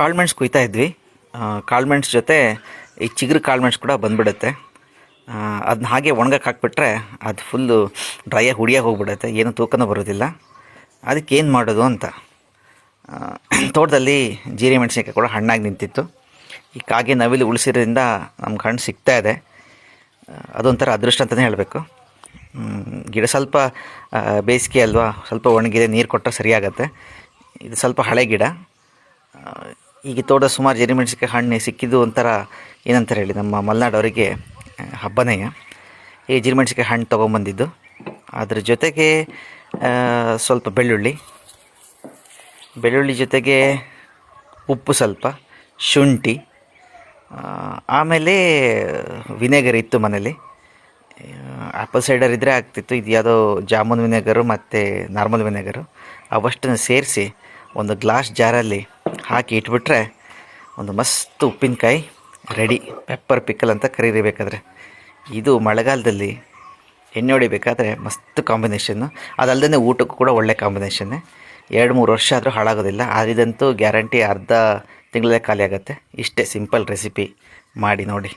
ಕಾಳುಮೆಣ್ಸು ಕುಯ್ತಾ ಇದ್ವಿ. ಕಾಳುಮೆಣ್ಸು ಜೊತೆ ಈ ಚಿಗುರು ಕಾಳುಮೆಣ್ಸು ಕೂಡ ಬಂದ್ಬಿಡುತ್ತೆ. ಅದನ್ನ ಹಾಗೆ ಒಣಗಕ್ಕೆ ಹಾಕ್ಬಿಟ್ರೆ ಅದು ಫುಲ್ಲು ಡ್ರೈಯಾಗಿ ಹುಡಿಯಾಗಿ ಹೋಗ್ಬಿಡುತ್ತೆ. ಏನು ತೂಕನೂ ಬರೋದಿಲ್ಲ. ಅದಕ್ಕೆ ಏನು ಮಾಡೋದು ಅಂತ. ತೋಟದಲ್ಲಿ ಜೀರೆ ಮೆಣಸಿನಕಾಯಿ ಕೂಡ ಹಣ್ಣಾಗಿ ನಿಂತಿತ್ತು. ಈ ಕಾಗೆ ನವಿಲು ಉಳಿಸಿರೋದ್ರಿಂದ ನಮ್ಗೆ ಹಣ್ಣು ಸಿಗ್ತಾ ಇದೆ. ಅದೊಂಥರ ಅದೃಷ್ಟ ಅಂತಲೇ ಹೇಳಬೇಕು. ಗಿಡ ಸ್ವಲ್ಪ ಬೇಸಿಗೆ ಅಲ್ವಾ, ಸ್ವಲ್ಪ ಒಣಗಿದೆ, ನೀರು ಕೊಟ್ಟರೆ ಸರಿಯಾಗತ್ತೆ. ಇದು ಸ್ವಲ್ಪ ಹಳೆ ಗಿಡ. ಈಗ ತೋಟ ಸುಮಾರು ಜರಿಮೆಣಸಿಗೆ ಹಣ್ಣು ಸಿಕ್ಕಿದ್ದು ಒಂಥರ ಏನಂತಾರೆ ಹೇಳಿ, ನಮ್ಮ ಮಲೆನಾಡವರಿಗೆ ಹಬ್ಬನೇ ಈ ಜೀರಿಮೆಣಸಿಕಾಯಿ ಹಣ್ಣು ತೊಗೊಂಬಂದಿದ್ದು. ಅದ್ರ ಜೊತೆಗೆ ಸ್ವಲ್ಪ ಬೆಳ್ಳುಳ್ಳಿ. ಬೆಳ್ಳುಳ್ಳಿ ಜೊತೆಗೆ ಉಪ್ಪು ಸ್ವಲ್ಪ, ಶುಂಠಿ ಆಮೇಲೆ ವಿನೆಗರ್ ಇತ್ತು ಮನೇಲಿ ಆ್ಯಪಲ್ ಸೈಡರ್ ಇದ್ದರೆ ಆಗ್ತಿತ್ತು, ಇದು ಯಾವುದೋ ಜಾಮೂನ್ ವಿನೆಗರು ಮತ್ತು ನಾರ್ಮಲ್ ವಿನೆಗರು. ಅವಷ್ಟನ್ನು ಸೇರಿಸಿ ಒಂದು ಗ್ಲಾಸ್ ಜಾರಲ್ಲಿ ಹಾಕಿ ಇಟ್ಬಿಟ್ರೆ ಒಂದು ಮಸ್ತ್ ಉಪ್ಪಿನಕಾಯಿ ರೆಡಿ ಪೆಪ್ಪರ್ ಪಿಕ್ಕಲ್ ಅಂತ ಕರೀರಿಬೇಕಾದ್ರೆ. ಇದು ಮಳೆಗಾಲದಲ್ಲಿ ಎಣ್ಣೆ ಹೊಡಿಬೇಕಾದ್ರೆ ಮಸ್ತ್ ಕಾಂಬಿನೇಷನ್ನು ಅದಲ್ಲದೆ ಊಟಕ್ಕೂ ಕೂಡ ಒಳ್ಳೆ ಕಾಂಬಿನೇಷನ್ನೇ ಎರಡು, ಮೂರು ವರ್ಷ ಆದರೂ ಹಾಳಾಗೋದಿಲ್ಲ. ಅದಿದಂತೂ ಗ್ಯಾರಂಟಿ ಅರ್ಧ ತಿಂಗಳಲ್ಲೇ ಖಾಲಿ ಆಗುತ್ತೆ ಇಷ್ಟೇ ಸಿಂಪಲ್ ರೆಸಿಪಿ ಮಾಡಿ ನೋಡಿ.